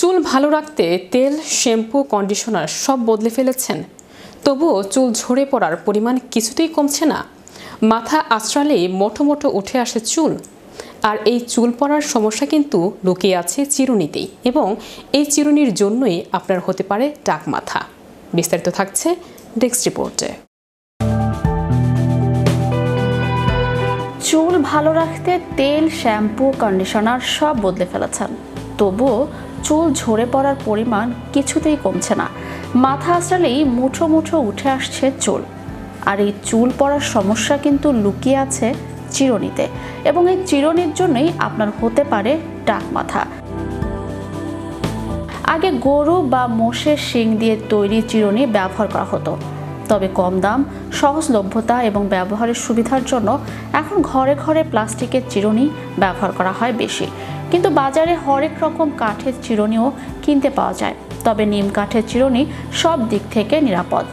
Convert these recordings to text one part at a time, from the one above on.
চুল ভালো রাখতে তেল, শ্যাম্পু, কন্ডিশনার সব বদলে ফেলেছেন। তবুও চুল ঝরে পড়ার পরিমাণ কিছুতেই কমছে না। মাথা আশ্রালেই মোটো মোটো উঠে আসে চুল। আর এই চুল পড়ার সমস্যা কিন্তু লুকিয়ে আছে চিরুনিতেই এবং এই চিরুনির জন্যই আপনার হতে পারে টাক মাথা। বিস্তারিত থাকছে ডেস্ক রিপোর্টে। চুল ভালো রাখতে তেল, শ্যাম্পু, কন্ডিশনার সব বদলে ফেলেছেন। তবুও চুল ঝরে পড়ার পরিমাণ কিছুতেই কমছে না। মাথা আঁচড়ালেই মুঠো মুঠো উঠে আসছে চুল। আর এই চুল পড়ার সমস্যা কিন্তু লুকিয়ে আছে চিরুনিতে। এবং এই চিরুনির জন্যই আপনার হতে পারে টাক মাথা। আগে গরু বা মোষের শিং দিয়ে তৈরি চিরুনি ব্যবহার করা হতো। তবে কম দাম, সহজলভ্যতা এবং ব্যবহারের সুবিধার জন্য এখন ঘরে ঘরে প্লাস্টিকের চিরুনি ব্যবহার করা হয় বেশি। কিন্তু বাজারে হরেক রকম কাঠের চিরুনিও কিনতে পাওয়া যায়। তবে নিম কাঠের চিরুনি সব দিক থেকে নিরাপদ।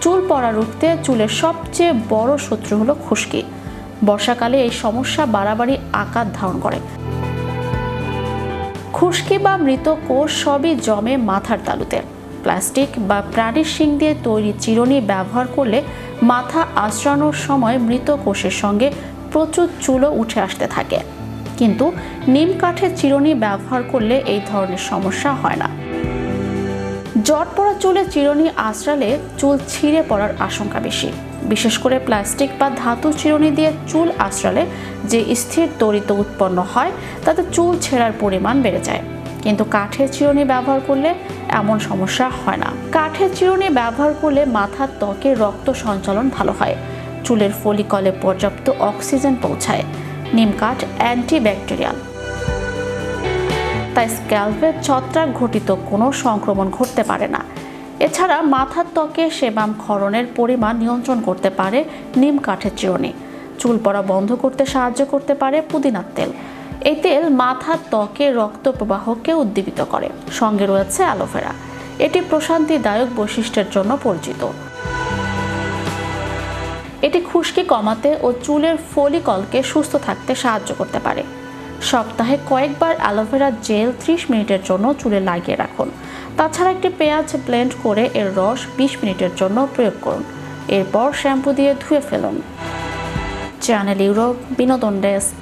চুল পড়া রুখতে চুলের সবচেয়ে বড় শত্রু হলো খুশকি। বর্ষাকালে এই সমস্যা বাড়াবাড়ি আকার ধারণ করে। খুশকি বা মৃত কোষ সবই জমে মাথার তালুতে। প্লাস্টিক বা প্রাণীর শিং দিয়ে তৈরি চিরুনি ব্যবহার করলে মাথা আশ্রানোর সময় মৃত কোষের সঙ্গে প্রচুর চুলও উঠে আসতে থাকে। কিন্তু নিম কাঠের চিরুনি ব্যবহার করলে এই ধরনের সমস্যা হয় না। জট পড়া চুলে চিরুনি আঁচড়ালে চুল ছিঁড়ে পড়ার আশঙ্কা বেশি। বিশেষ করে প্লাস্টিক বা ধাতু চিরুনি দিয়ে চুল আঁচড়ালে যে স্থির তরিত উৎপন্ন হয়, তাতে চুল ছেঁড়ার পরিমাণ বেড়ে যায়। কিন্তু কাঠের চিরুনি ব্যবহার করলে এমন সমস্যা হয় না। কাঠের চিরুনি ব্যবহার করলে মাথার ত্বকে রক্ত সঞ্চালন ভালো হয়। চুলের ফলিকলে পর্যাপ্ত অক্সিজেন পৌঁছায়। নিম কাঠ, অ্যান্টিব্যাকটেরিয়াল। তাই স্ক্যাল্পে ছত্রাক ঘটিত কোনো সংক্রমণ ঘটতে পারে না। এছাড়া মাথার ত্বকে সেবাম ক্ষরণের পরিমাণ নিয়ন্ত্রণ করতে পারে নিম কাঠের চিরুনি। চুল পড়া বন্ধ করতে সাহায্য করতে পারে পুদিনার তেল। এই তেল মাথার ত্বকে রক্ত প্রবাহকে উদ্দীপিত করে। সঙ্গে রয়েছে অ্যালোভেরা। এটি প্রশান্তিদায়ক বৈশিষ্ট্যের জন্য পরিচিত। এটি খুশকি কমাতে ও চুলের ফলিকলকে সুস্থ থাকতে সাহায্য করতে পারে। সপ্তাহে কয়েকবার অ্যালোভেরা জেল 30 মিনিটের জন্য চুলে লাগিয়ে রাখুন। তাছাড়া একটি পেঁয়াজ ব্লেন্ড করে এর রস 20 মিনিটের জন্য প্রয়োগ করুন। এরপর শ্যাম্পু দিয়ে ধুয়ে ফেলুন। চ্যানেল ইউরোপ, বিনোদন ডেস্ক।